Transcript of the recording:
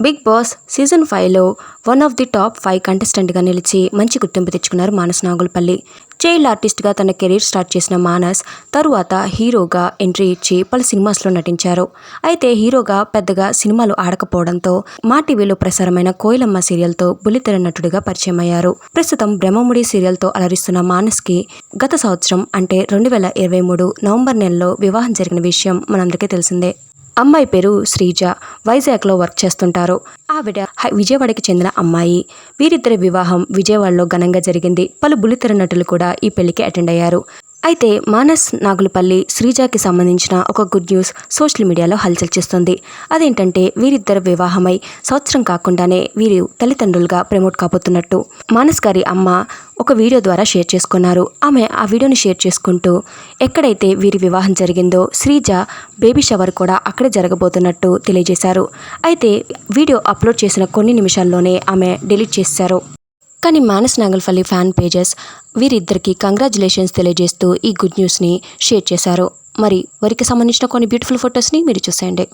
Big boss season ఫైవ్లో one of the top five కంటెస్టెంట్గా నిలిచి మంచి గుర్తింపు తెచ్చుకున్నారు మానస్ నాగులపల్లి. చైల్డ్ ఆర్టిస్ట్గా తన కెరీర్ స్టార్ట్ చేసిన మానస్ తరువాత హీరోగా ఎంట్రీ ఇచ్చి పలు సినిమాస్లో నటించారు. అయితే హీరోగా పెద్దగా సినిమాలు ఆడకపోవడంతో మా టీవీలో ప్రసారమైన కోయిలమ్మ సీరియల్తో బుల్లితెర నటుడిగా పరిచయం అయ్యారు. ప్రస్తుతం బ్రహ్మముడి సీరియల్తో అలరిస్తున్న మానస్కి గత సంవత్సరం అంటే రెండు వేల ఇరవై మూడు నవంబర్ నెలలో వివాహం జరిగిన విషయం మనందరికీ తెలిసిందే. అమ్మాయి పేరు శ్రీజ. వైజాగ్లో వర్క్ చేస్తుంటారు. ఆవిడ హై- విజయవాడకి చెందిన అమ్మాయి. వీరిద్దరి వివాహం విజయవాడలో ఘనంగా జరిగింది. పలు బుల్లితెర నటులు కూడా ఈ పెళ్ళికి అటెండ్ అయ్యారు. అయితే మానస్ నాగులపల్లి శ్రీజాకి సంబంధించిన ఒక గుడ్ న్యూస్ సోషల్ మీడియాలో హల్చల్ చేస్తుంది. అదేంటంటే వీరిద్దరు వివాహమై సంవత్సరం కాకుండానే వీరు తల్లిదండ్రులుగా ప్రమోట్ కాబోతున్నట్టు మానస్ గారి అమ్మ ఒక వీడియో ద్వారా షేర్ చేసుకున్నారు. ఆమె ఆ వీడియోని షేర్ చేసుకుంటూ ఎక్కడైతే వీరి వివాహం జరిగిందో శ్రీజ బేబీ షవర్ కూడా అక్కడే జరగబోతున్నట్టు తెలియజేశారు. అయితే వీడియో అప్లోడ్ చేసిన కొన్ని నిమిషాల్లోనే ఆమె డిలీట్ చేశారు. కానీ మానస్ నాగల్పల్లి ఫ్యాన్ పేజెస్ వీరిద్దరికి కంగ్రాచులేషన్స్ తెలియజేస్తూ ఈ గుడ్ న్యూస్ని షేర్ చేశారు. మరి వారికి సంబంధించిన కొన్ని బ్యూటిఫుల్ ఫొటోస్ని మీరు చూసేయండి.